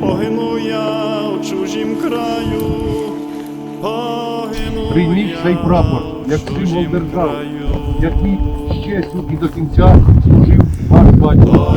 Погину я в чужім краю, погину Прийміть цей прапор як символ держави, краю. який з честю і до кінця служив ваш батько.